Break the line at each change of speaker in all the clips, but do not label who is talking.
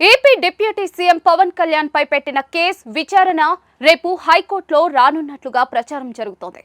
AP deputy CM Pawan Kalyan పై పెట్టిన case విచారణ రేపు హైకోర్టులో రానున్నట్లుగా ప్రచారం జరుగుతోంది.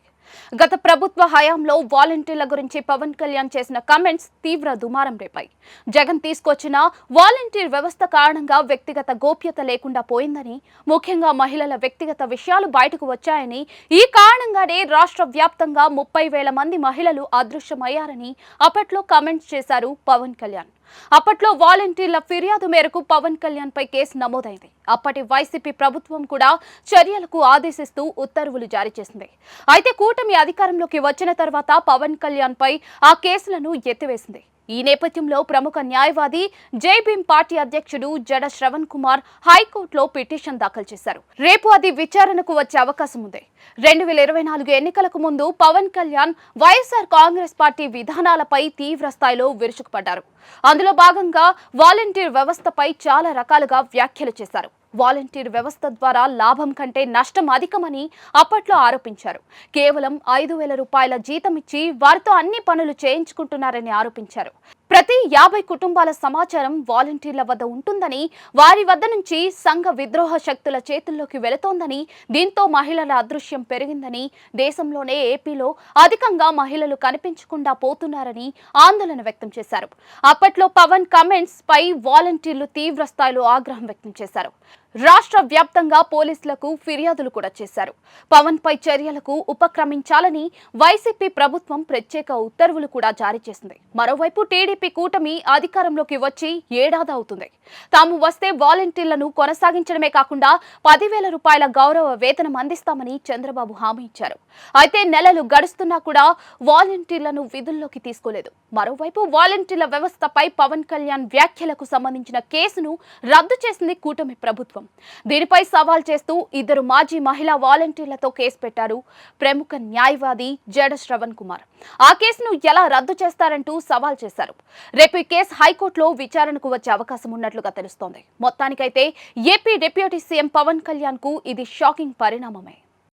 గత ప్రభుత్వ హయాంలో వాలంటీర్ల గురించి పవన్ కళ్యాణ్ చేసిన కమెంట్స్ తీవ్ర దుమారం రేపాయి. జగన్ తీసుకొచ్చిన వాలంటీర్ వ్యవస్థ కారణంగా వ్యక్తిగత గోప్యత లేకుండా పోయిందని ముఖ్యంగా మహిళల వ్యక్తిగత విషయాలు బయటకు వచ్చాయని ఈ కారణంగానే రాష్ట్ర వ్యాప్తంగా ముప్పై వేల మంది మహిళలు అదృశ్యమయ్యారని అప్పట్లో కమెంట్స్ చేశారు పవన్ కళ్యాణ్. అప్పట్లో వాలంటీర్ల ఫిర్యాదు మేరకు పవన్ కళ్యాణ్ పై కేసు నమోదైంది. అప్పటి వైసీపీ ప్రభుత్వం కూడా చర్యలకు ఆదేశిస్తూ ఉత్తర్వులు జారీ చేసింది. అయితే కూటమి అధికారంలోకి వచ్చిన తర్వాత పవన్ కళ్యాణ్ పై ఆ కేసులను ఎత్తివేసింది. ఈ నేపథ్యంలో ప్రముఖ న్యాయవాది జై భీమ్ పార్టీ అధ్యక్షుడు జడ శ్రవణ్ కుమార్ హైకోర్టులో పిటిషన్ దాఖలు చేశారు. రేపు అది విచారణకు వచ్చే అవకాశం ఉంది. రెండు వేల ఇరవై నాలుగు ఎన్నికలకు ముందు పవన్ కళ్యాణ్ వైఎస్ఆర్ కాంగ్రెస్ పార్టీ విధానాలపై తీవ్ర స్థాయిలో విరుచుకుపడ్డారు. అందులో భాగంగా వాలంటీర్ వ్యవస్థపై చాలా రకాలుగా వ్యాఖ్యలు చేశారు. వాలంటీర్ వ్యవస్థ ద్వారా లాభం కంటే నష్టం అధికమని అప్పట్లో ఆరోపించారు. కేవలం ఐదు వేల రూపాయల జీతం ఇచ్చి వారితో అన్ని పనులు చేయించుకుంటున్నారని ఆరోపించారు. ప్రతి యాభై కుటుంబాల సమాచారం వాలంటీర్ల వద్ద ఉంటుందని వారి వద్ద నుంచి సంఘ విద్రోహ శక్తుల చేతుల్లోకి వెళుతోందని దీంతో మహిళల అదృశ్యం పెరిగిందని దేశంలోనే ఏపీలో అధికంగా మహిళలు కనిపించకుండా పోతున్నారని ఆందోళన వ్యక్తం చేశారు. అప్పట్లో పవన్ కమెంట్స్ పై వాలంటీర్లు తీవ్ర స్థాయిలో ఆగ్రహం వ్యక్తం చేశారు. రాష్ట్ర వ్యాప్తంగా పోలీసులకు ఫిర్యాదులు కూడా చేశారు. పవన్ పై చర్యలకు ఉపక్రమించాలని వైసీపీ ప్రభుత్వం ప్రత్యేక ఉత్తర్వులు కూడా జారీ చేసింది. మరోవైపు టీడీపీ కూటమి అధికారంలోకి వచ్చి ఏడాది అవుతుంది. తాము వస్తే వాలంటీర్లను కొనసాగించడమే కాకుండా పదివేల రూపాయల గౌరవ వేతనం అందిస్తామని చంద్రబాబు హామీ ఇచ్చారు. అయితే నెలలు గడుస్తున్నా కూడా వాలంటీర్లను విధుల్లోకి తీసుకోలేదు. మరోవైపు వాలంటీర్ల వ్యవస్థపై పవన్ కళ్యాణ్ వ్యాఖ్యలకు సంబంధించిన కేసును రద్దు చేసింది కూటమి ప్రభుత్వం. దీనిపై సవాల్ చేస్తూ ఇద్దరు మాజీ మహిళా వాలంటీర్లతో కేసు పెట్టారు. ప్రముఖ న్యాయవాది జడ శ్రవణ్ కుమార్. ఆ కేసును ఎలా రద్దు చేస్తారంటూ సవాల్ చేశారు. రేపు ఈ కేసు హైకోర్టులో విచారణకు వచ్చే అవకాశం ఉన్నట్లుగా తెలుస్తోంది. మొత్తానికైతే ఏపీ డిప్యూటీ సీఎం పవన్ కళ్యాణ్కు ఇది షాకింగ్ పరిణామమే.